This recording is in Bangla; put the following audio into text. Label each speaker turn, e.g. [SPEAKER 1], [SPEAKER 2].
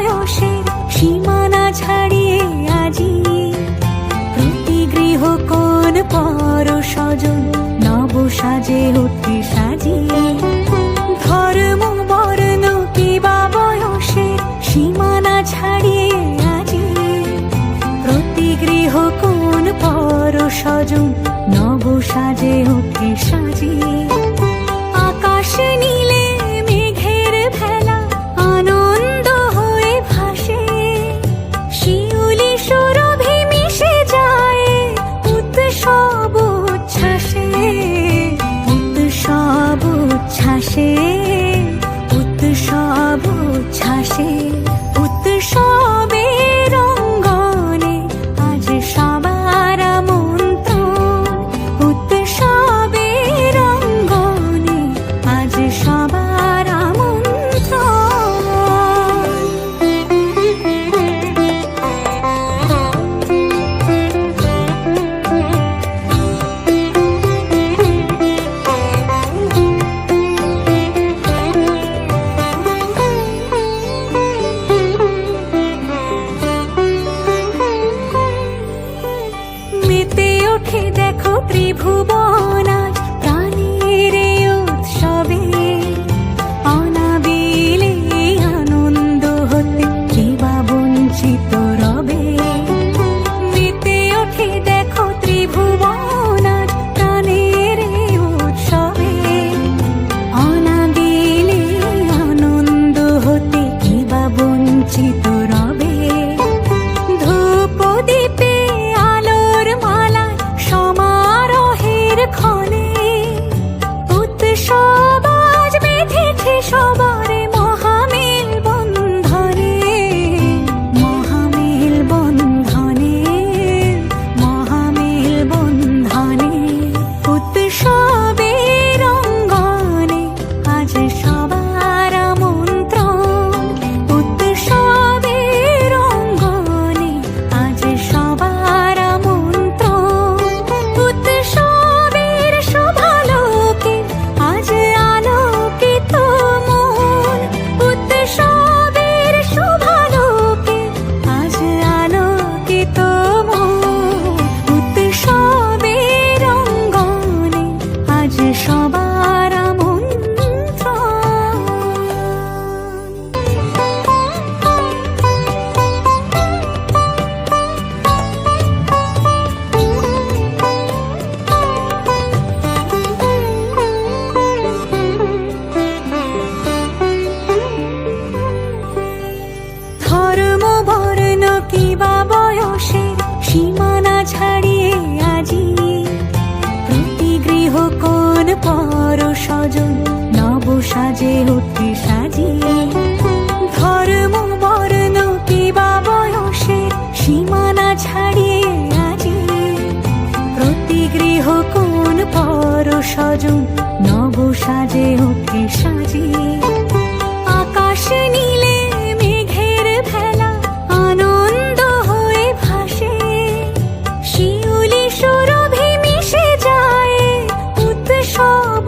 [SPEAKER 1] বয়সের সীমানা ছাড়িয়ে আজি প্রতি গৃহ কোন পর স্বজন নব সাজে। উঠতে সাজিয়ে ধর্ম, বর্ণ কিবা বয়সের সীমানা ছাড়িয়ে আজি প্রতি গৃহ কোন পর স্বজন নব সাজে উঠে সাজিয়ে cheek. ত্রিভুবনা গৃহ কোন পর সজন, নব সাজে ওঠে সাজে আকাশে নীলে মেঘের ভেলা, আনন্দ হয়ে ভাসে। শিউলি সৌরভে মিশে যায়, উৎসব